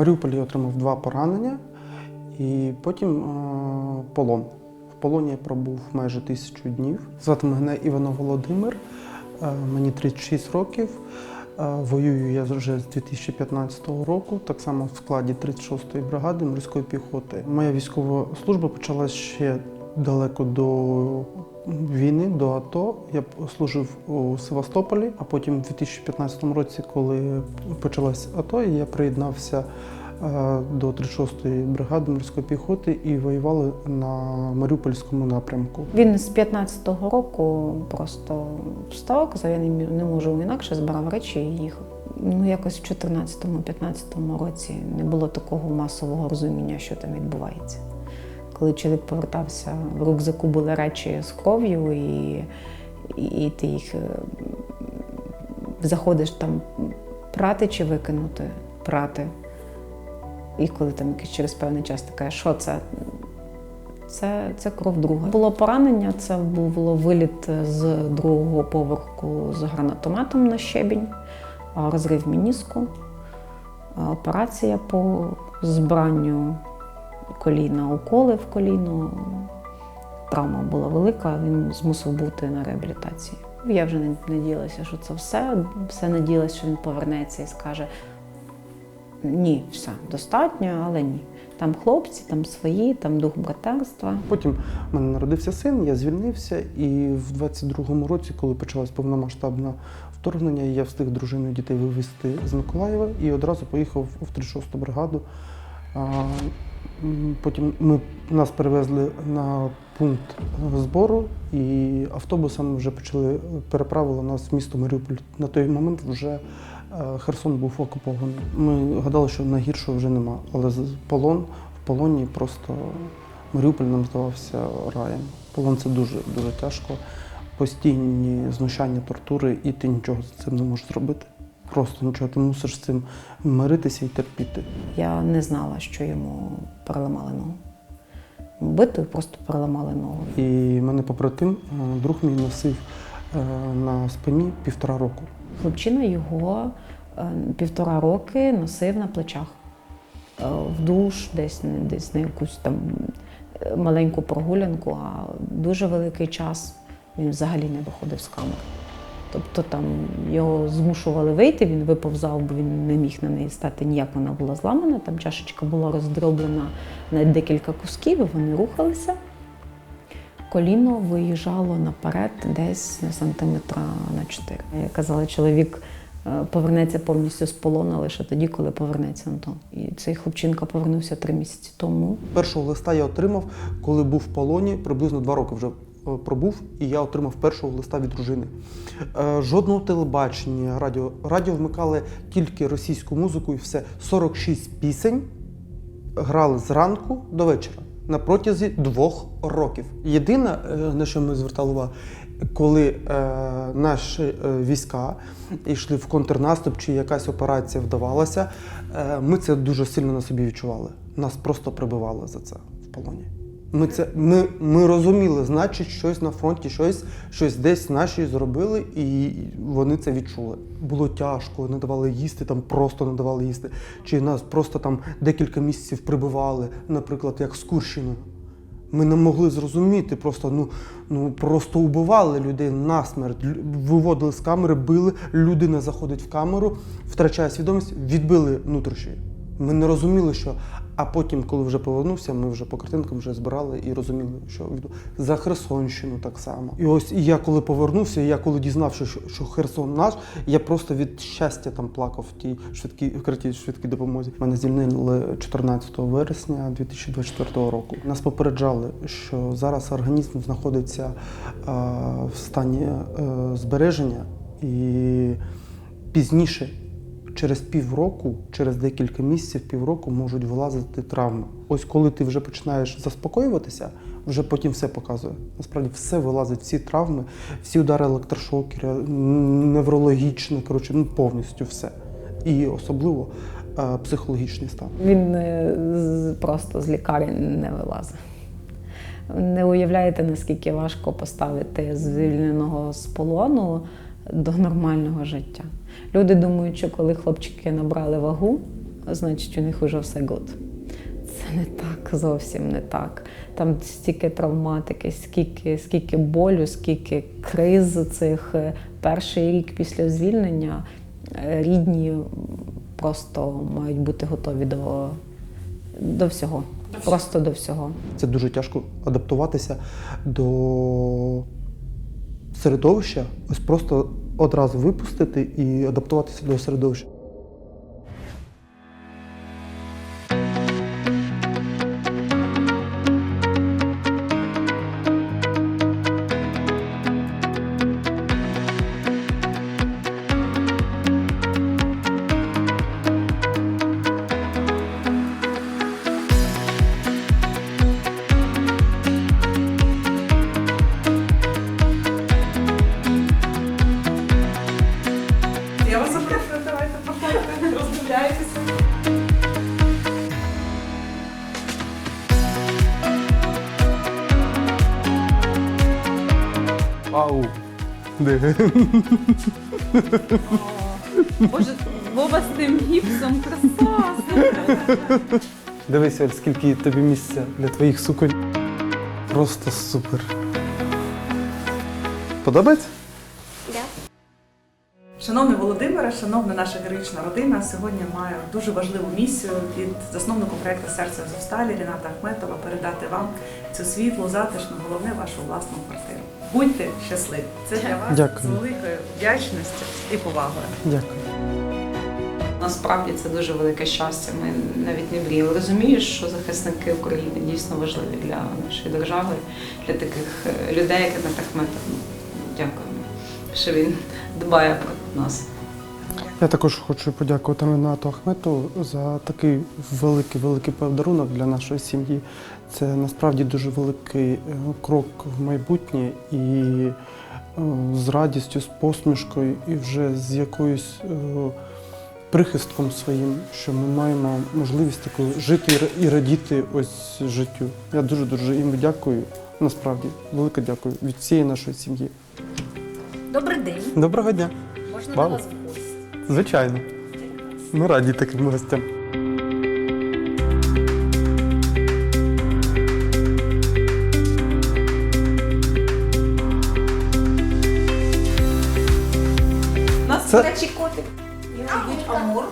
Маріуполі отримав два поранення і потім е, полон. В полоні я пробув майже тисячу днів. Звати мене Івано Володимир, е, мені 36 років. Е, Воюю я вже з 2015 року, так само в складі 36-ї бригади морської піхоти. Моя військова служба почалась ще далеко до війни, до АТО. Я служив у Севастополі, а потім у 2015 році, коли почалась АТО, я приєднався е, до 36-ї бригади морської піхоти і воювали на Маріупольському напрямку. Він з 15-го року просто встав, казав, я не, можу інакше, збирав речі і їхав. Ну, якось в 14-15 році не було такого масового розуміння, що там відбувається. Коли чоловік повертався, в рюкзаку були речі з кров'ю, і, і, ти їх е, заходиш там прати чи викинути, прати. І коли там якийсь через певний час кажеш, що це? Це, це кров друга. Було поранення, це було виліт з другого поверху з гранатометом на щебінь, розрив мініску, операція по збранню коліна, уколи в коліно. Травма була велика, він змусив бути на реабілітації. Я вже не надіялася, що це все. Все надіялася, що він повернеться і скаже: ні, все, достатньо, але ні. Там хлопці, там свої, там дух братерства. Потім в мене народився син, я звільнився, і в 22-му році, коли почалось повномасштабне вторгнення, я встиг дружину і дітей вивезти з Миколаєва і одразу поїхав в 36-ту бригаду. Потім ми, нас перевезли на пункт збору, і автобусом вже почали переправили нас в місто Маріуполь. На той момент вже е, Херсон був окупований. Ми гадали, що найгіршого вже нема, але полон в полоні просто Маріуполь нам здавався раєм. Полон це дуже дуже тяжко. Постійні знущання, тортури, і ти нічого з цим не можеш зробити. Просто нічого, ти мусиш з цим миритися і терпіти. Я не знала, що йому переламали ногу. Битою просто переламали ногу. І мене побратим, е, друг мій носив е, на спині півтора року. Хлопчина його е, півтора роки носив на плечах в душ, десь, десь на якусь там маленьку прогулянку, а дуже великий час він взагалі не виходив з камери. Тобто там його змушували вийти, він виповзав, бо він не міг на неї стати ніяк, вона була зламана. Там чашечка була роздроблена на декілька кусків, і вони рухалися. Коліно виїжджало наперед десь на сантиметра на 4. Я казала, чоловік е, повернеться повністю з полону лише тоді, коли повернеться Антон. І цей хлопчинка повернувся три місяці тому. Першого листа я отримав, коли був в полоні, приблизно два роки вже пробув, і я отримав першого листа від дружини. Е, Жодного телебачення, радіо. Радіо вмикали тільки російську музику і все. 46 пісень грали зранку до вечора на протязі двох років. Єдине, е, на що ми звертали увагу, коли е, наші е, війська йшли в контрнаступ чи якась операція вдавалася, е, ми це дуже сильно на собі відчували. Нас просто прибивали за це в полоні. Ми це ми, ми розуміли, значить, щось на фронті, щось, щось десь наші зробили, і вони це відчули. Було тяжко, не давали їсти, там просто не давали їсти. Чи нас просто там декілька місяців прибивали, наприклад, як з Курщиною. Ми не могли зрозуміти, просто ну, ну просто убивали людей насмерть, виводили з камери, били, людина заходить в камеру, втрачає свідомість, відбили внутрішньої. Ми не розуміли, що. А потім, коли вже повернувся, ми вже по картинкам вже збирали і розуміли, що відбу- за Херсонщину так само. І ось і я коли повернувся, я коли дізнався, що, що Херсон наш, я просто від щастя там плакав в тій швидкій в швидкій допомозі. Мене звільнили 14 вересня 2024 року. Нас попереджали, що зараз організм знаходиться е, в стані е, збереження і пізніше через півроку, через декілька місяців, півроку можуть вилазити травми. Ось коли ти вже починаєш заспокоюватися, вже потім все показує. Насправді все вилазить, всі травми, всі удари електрошокера, неврологічне, коротше, ну повністю все. І особливо е, психологічний стан. Він е, просто з лікарень не вилазить. Не уявляєте, наскільки важко поставити звільненого з полону до нормального життя. Люди думають, що коли хлопчики набрали вагу, значить у них вже все год. Це не так, зовсім не так. Там стільки травматики, скільки, скільки болю, скільки криз цих. Е, Перший рік після звільнення е, рідні просто мають бути готові до, до всього. Просто до всього. Це дуже тяжко адаптуватися до середовища, ось просто одразу випустити і адаптуватися до середовища. Вас давайте проходьте, роздивляйтеся. Ау! Де? Боже, Вова з тим гіпсом, краса, супер. Дивися, Оль, скільки тобі місця для твоїх суконь. Просто супер. Подобається? Шановний Володимире, шановна наша героїчна родина, сьогодні маю дуже важливу місію від засновнику проекту Серце Азовсталі Ріната Ахметова передати вам цю світлу, затишну, головне вашу власну квартиру. Будьте щасливі! Це для вас Дякую. з великою вдячністю і повагою. Дякую. Насправді це дуже велике щастя. Ми навіть не мріяли. Розумієш, що захисники України дійсно важливі для нашої держави, для таких е, людей, як Ренат Ахметов. Дякуємо, що він дбає про нас. Я також хочу подякувати Ренату Ахмету за такий великий великий подарунок для нашої сім'ї. Це насправді дуже великий е, крок в майбутнє і е, з радістю, з посмішкою і вже з якоюсь е, прихистком своїм, що ми маємо можливість такою жити і радіти ось життю. Я дуже дуже їм дякую. Насправді, велике дякую від всієї нашої сім'ї. Добрий день. Доброго дня! Можна до вас в гості? Звичайно. Ми раді таким гостям. У нас Це- гарячий котик. Амур.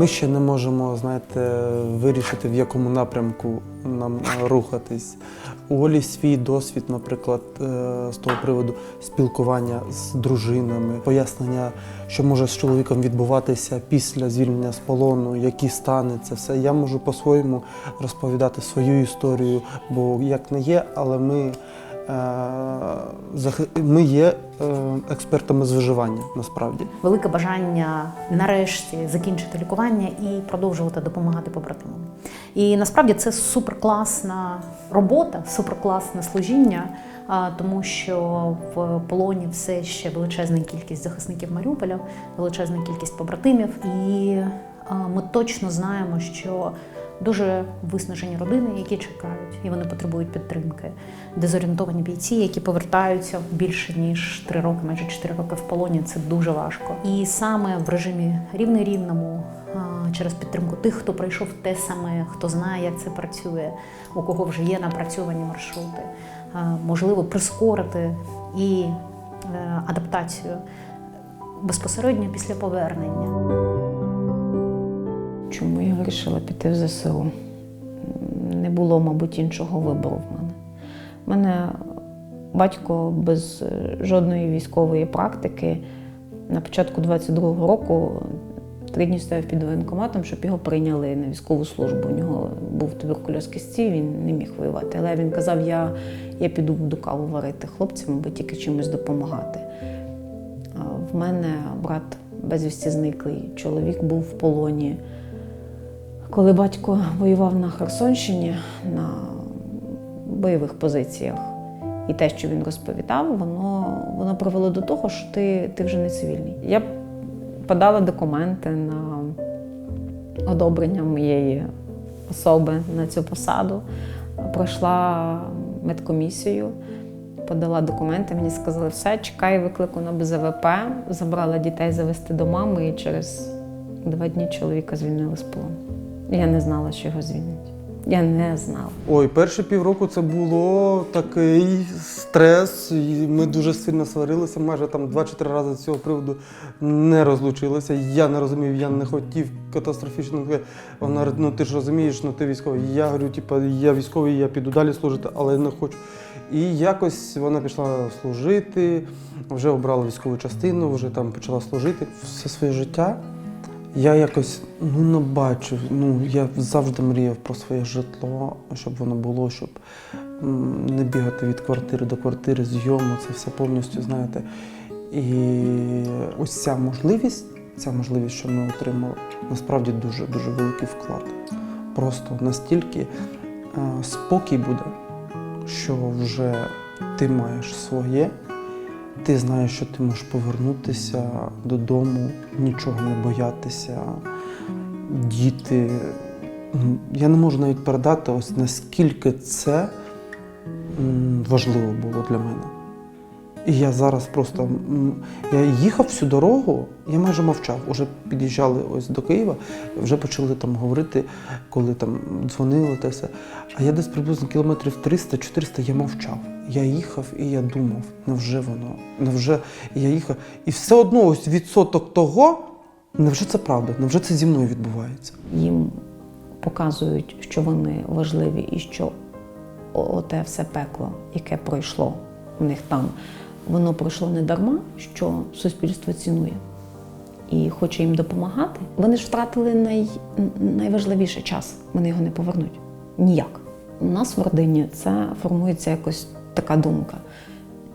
Ми ще не можемо, знаєте, вирішити, в якому напрямку нам е, рухатись. У Олі свій досвід, наприклад, е, з того приводу спілкування з дружинами, пояснення, що може з чоловіком відбуватися після звільнення з полону, які стани це все. Я можу по-своєму розповідати свою історію, бо як не є, але ми, ми є е, експертами з виживання насправді. Велике бажання нарешті закінчити лікування і продовжувати допомагати побратимам. І насправді це суперкласна робота, суперкласне служіння, тому що в полоні все ще величезна кількість захисників Маріуполя, величезна кількість побратимів, і ми точно знаємо, що дуже виснажені родини, які чекають, і вони потребують підтримки. Дезорієнтовані бійці, які повертаються більше ніж три роки, майже чотири роки в полоні. Це дуже важко. І саме в режимі рівний рівному. Через підтримку тих, хто пройшов те саме, хто знає, як це працює, у кого вже є напрацьовані маршрути, можливо прискорити і е, адаптацію безпосередньо після повернення. Чому я вирішила піти в ЗСУ? Не було, мабуть, іншого вибору в мене. У мене батько без е, жодної військової практики на початку 22-го року три дні стояв під воєнкоматом, щоб його прийняли на військову службу. У нього був туберкульоз кісті, він не міг воювати. Але він казав, я, я піду буду каву варити хлопцям, аби тільки чимось допомагати. В мене брат безвісті зниклий, чоловік був в полоні. Коли батько воював на Херсонщині на бойових позиціях, і те, що він розповідав, воно, воно привело до того, що ти, ти вже не цивільний. Я подала документи на одобрення моєї особи на цю посаду. Пройшла медкомісію, подала документи. Мені сказали, все, чекай виклику на БЗВП. Забрала дітей завести до мами і через два дні чоловіка звільнили з полону. Я не знала, що його звільнять. Я не знала. Ой, перші півроку це було такий стрес. і Ми дуже сильно сварилися. Майже там два чи три рази з цього приводу не розлучилися. Я не розумів, я не хотів катастрофічно. Вона ну ти ж розумієш, ну ти військовий. Я говорю, типу, я військовий, я піду далі служити, але не хочу. І якось вона пішла служити, вже обрала військову частину, вже там почала служити все своє життя. Я якось ну не бачив. Ну я завжди мріяв про своє житло, щоб воно було, щоб не бігати від квартири до квартири, зйому, це все повністю знаєте. І ось ця можливість, ця можливість, що ми отримали, насправді дуже дуже великий вклад. Просто настільки е, спокій буде, що вже ти маєш своє. Ти знаєш, що ти можеш повернутися додому, нічого не боятися. Діти. Я не можу навіть передати, ось наскільки це важливо було для мене. І я зараз просто я їхав всю дорогу, я майже мовчав. Уже під'їжджали ось до Києва, вже почали там говорити, коли там дзвонили та все. А я десь приблизно кілометрів 300-400 я мовчав. Я їхав і я думав, невже воно? Невже я їхав? І все одно ось відсоток того, невже це правда? Невже це зі мною відбувається? Їм показують, що вони важливі і що оте все пекло, яке пройшло в них там, воно пройшло не дарма, що суспільство цінує і хоче їм допомагати. Вони ж втратили най, найважливіший час. Вони його не повернуть. Ніяк. У нас в родині це формується якось така думка.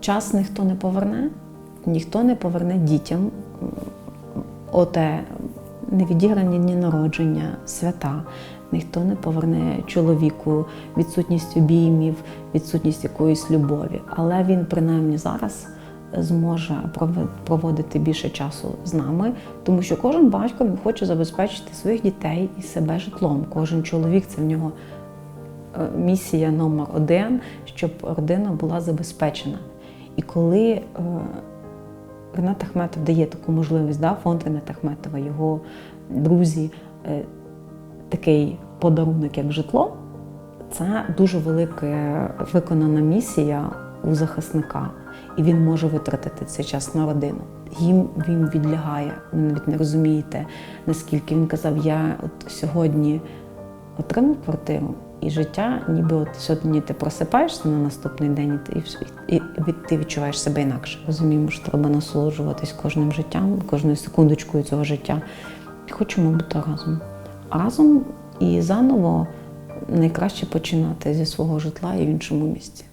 Час ніхто не поверне, ніхто не поверне дітям оте невідіграні дні народження, свята. Ніхто не поверне чоловіку відсутність обіймів, відсутність якоїсь любові. Але він принаймні зараз зможе проводити більше часу з нами, тому що кожен батько він хоче забезпечити своїх дітей і себе житлом. Кожен чоловік це в нього е, місія номер один, щоб родина була забезпечена. І коли е, Ренат Ахметов дає таку можливість, да, фонд Рената Ахметова, його друзі, е, такий подарунок, як житло, це дуже велика виконана місія у захисника, і він може витратити цей час на родину. Їм він відлягає. Ви навіть не розумієте, наскільки він казав, я от сьогодні отримав квартиру, і життя, ніби от сьогодні ти просипаєшся на наступний день, і ти, і ти відчуваєш себе інакше. Розуміємо, що треба насолоджуватись кожним життям, кожною секундочкою цього життя. І хочемо бути разом. Разом і заново найкраще починати зі свого житла і в іншому місці.